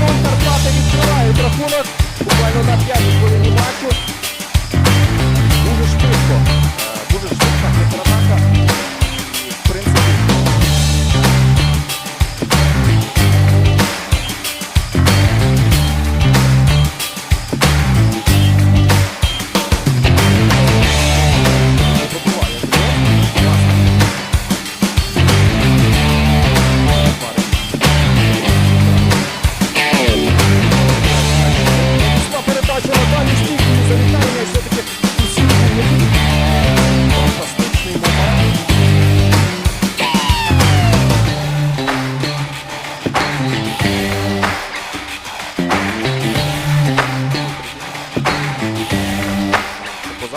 Зарплати відкривають рахунок, буквально на п'ятій хвилині матчу.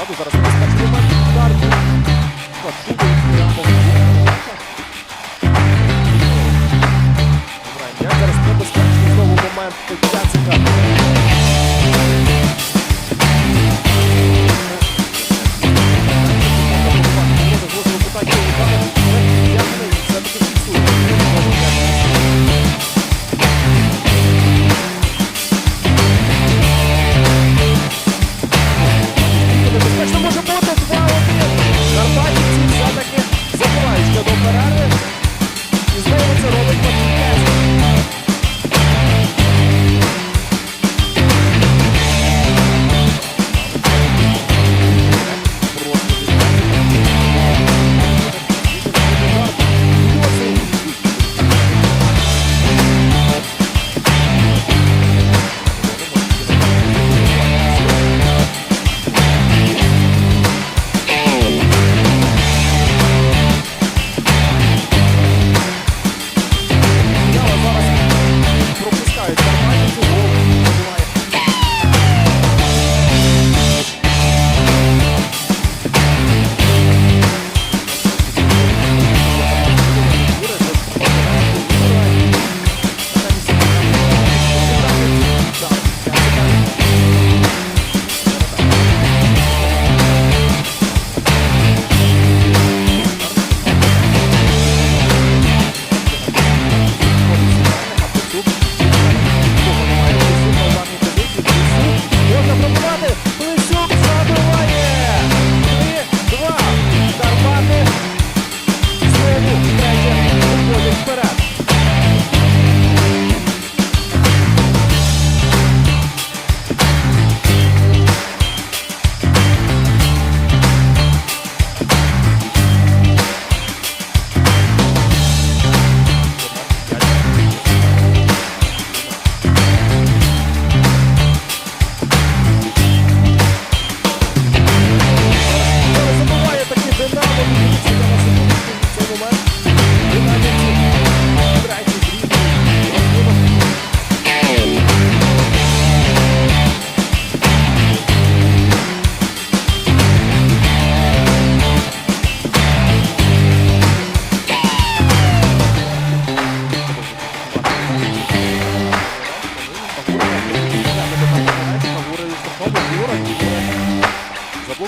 позаду. Зараз удар. Зараз небезпечний знову момент. Цікаво.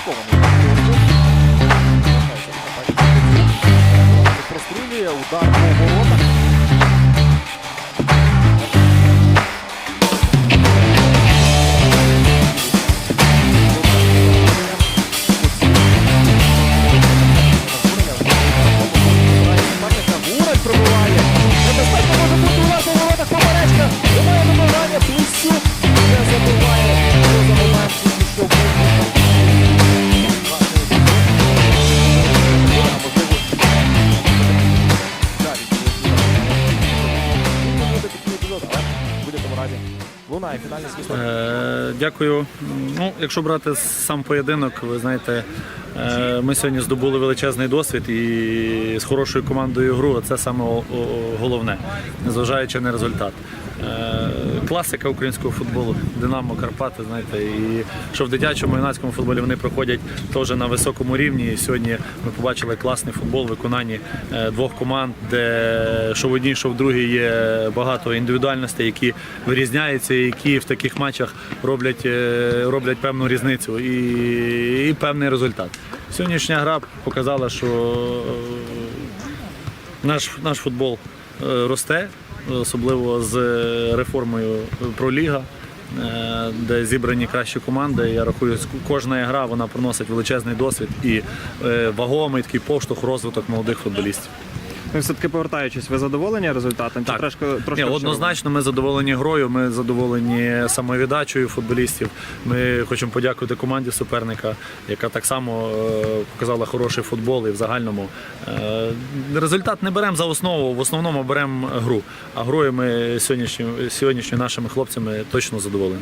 como Е, Дякую. Ну, якщо брати сам поєдинок, ви знаєте, е, ми сьогодні здобули величезний досвід і з хорошою командою гру це саме головне, незважаючи на результат. Е, Класика українського футболу, Динамо, Карпати, знаєте, і що в дитячому юнацькому футболі вони проходять теж на високому рівні. І сьогодні ми побачили класний футбол в виконанні е, двох команд, де що в одній, що в другій є багато індивідуальностей, які вирізняються, які в таких матчах роблять, е, роблять певну різницю і, і певний результат. Сьогоднішня гра показала, що е, наш, наш футбол росте, особливо з реформою Проліга, е, де зібрані кращі команди. Я рахую, кожна гра вона приносить величезний досвід і е, вагомий такий поштовх розвиток молодих футболістів. Ну, все-таки повертаючись, ви задоволені результатом? Чи Так. трошки, трошки Ні, однозначно, ми задоволені грою, ми задоволені самовіддачею футболістів. Ми хочемо подякувати команді суперника, яка так само е, показала хороший футбол і в загальному. е, Результат не беремо за основу, в основному беремо гру. А грою ми сьогоднішньою, сьогоднішньою нашими хлопцями точно задоволені.